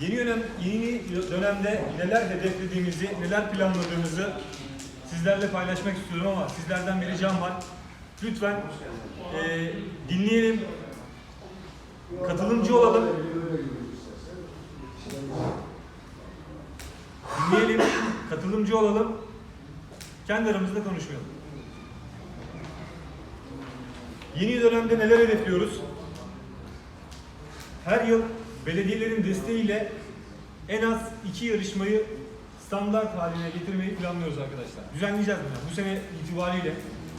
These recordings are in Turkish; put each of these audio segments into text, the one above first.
Yeni dönem, yeni dönemde neler hedeflediğimizi, neler planladığımızı sizlerle paylaşmak istiyorum ama sizlerden bir ricam var. Lütfen eee, dinleyelim, katılımcı olalım. Dinleyelim, katılımcı olalım. Kendi aramızda konuşmayalım. Yeni dönemde neler hedefliyoruz? Her yıl belediyelerin desteğiyle en az iki yarışmayı standart haline getirmeyi planlıyoruz arkadaşlar. Düzenleyeceğiz bunu. Bu sene itibariyle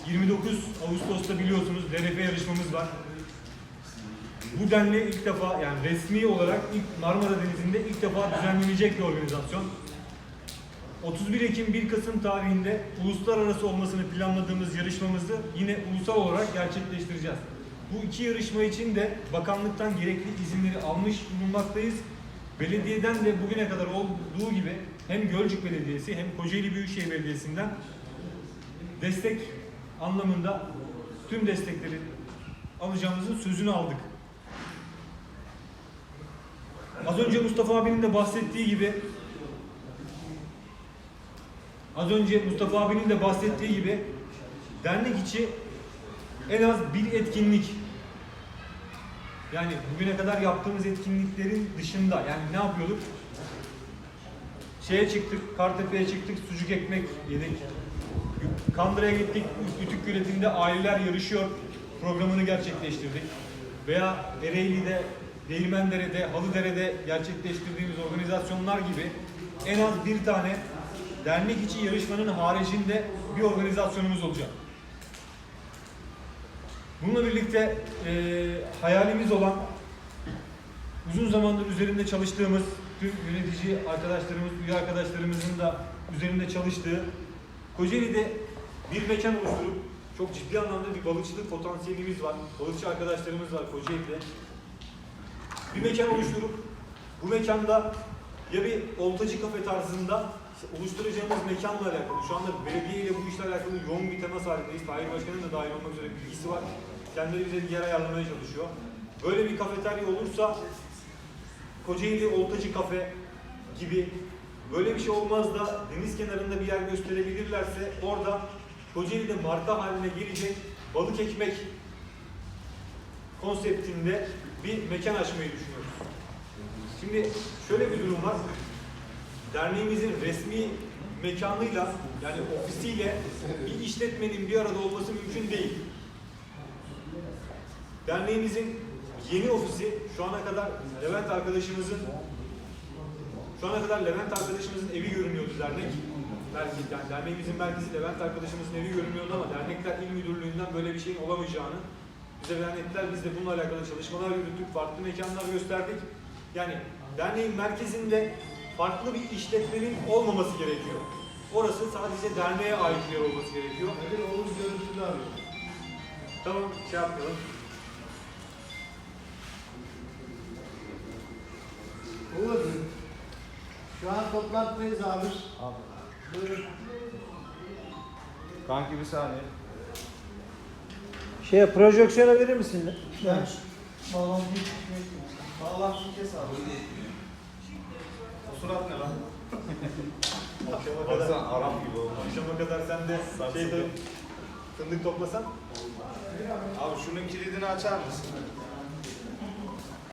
29 Ağustos'ta biliyorsunuz DRF yarışmamız var. Bu denli ilk defa yani resmi olarak ilk Marmara Denizi'nde ilk defa düzenlenecek bir organizasyon. 31 Ekim 1 Kasım tarihinde uluslararası olmasını planladığımız yarışmamızı yine ulusal olarak gerçekleştireceğiz. Bu iki yarışma için de bakanlıktan gerekli izinleri almış bulunmaktayız. Belediyeden de bugüne kadar olduğu gibi hem Gölcük Belediyesi hem Kocaeli Büyükşehir Belediyesi'nden destek anlamında tüm destekleri alacağımızın sözünü aldık. Az önce Mustafa abinin de bahsettiği gibi Az önce Mustafa abinin de bahsettiği gibi dernek içi en az bir etkinlik yani bugüne kadar yaptığımız etkinliklerin dışında yani ne yapıyorduk? Şeye çıktık, Kartepe'ye çıktık, sucuk ekmek yedik. Kandıra'ya gittik, Ütük Göleti'nde aileler yarışıyor programını gerçekleştirdik. Veya Ereğli'de, Değirmendere'de, Halıdere'de gerçekleştirdiğimiz organizasyonlar gibi en az bir tane dernek içi yarışmanın haricinde bir organizasyonumuz olacak. Bununla birlikte eee, hayalimiz olan uzun zamandır üzerinde çalıştığımız tüm yönetici arkadaşlarımız, üye arkadaşlarımızın da üzerinde çalıştığı Kocaeli'de bir mekan oluşturup çok ciddi anlamda bir balıkçılık potansiyelimiz var. Balıkçı arkadaşlarımız var Kocaeli'de. Bir mekan oluşturup bu mekanda ya bir oltacı kafe tarzında oluşturacağımız mekanla alakalı şu anda belediye ile bu işle alakalı yoğun bir temas halindeyiz. Tahir Başkan'ın da dahil olmak üzere bilgisi var. Kendileri bize bir yer ayarlamaya çalışıyor. Böyle bir kafeterya olursa Kocaeli Oltacı Kafe gibi böyle bir şey olmaz da deniz kenarında bir yer gösterebilirlerse orada Kocaeli'de marka haline gelecek balık ekmek konseptinde bir mekan açmayı düşünüyoruz. Şimdi şöyle bir durum var. Derneğimizin resmi mekanıyla yani ofisiyle bir işletmenin bir arada olması mümkün değil. Derneğimizin yeni ofisi şu ana kadar Levent arkadaşımızın şu ana kadar Levent arkadaşımızın evi görünüyordu dernek. Merkez, yani derneğimizin merkezi Levent arkadaşımızın evi görünüyordu ama dernekler il müdürlüğünden böyle bir şeyin olamayacağını bize beyan ettiler. Biz de bununla alakalı çalışmalar yürüttük, farklı mekanlar gösterdik. Yani derneğin merkezinde farklı bir işletmenin olmaması gerekiyor. Orası sadece derneğe ait bir yer olması gerekiyor. Nedir Oğuz görüntülü arıyor. Tamam, şey yapmayalım. Oğuz. Şu an toplantıdayız abi. Abi. Buyurun. Kanki bir saniye. Şeye projeksiyona verir misin? Ben bağlantıyı Bağlantıyı kes abi. Surat ne lan? Akşama kadar, Baksana Arap gibi oldu. akşama kadar sen de şeyde fındık toplasan. Abi şunun kilidini açar mısın?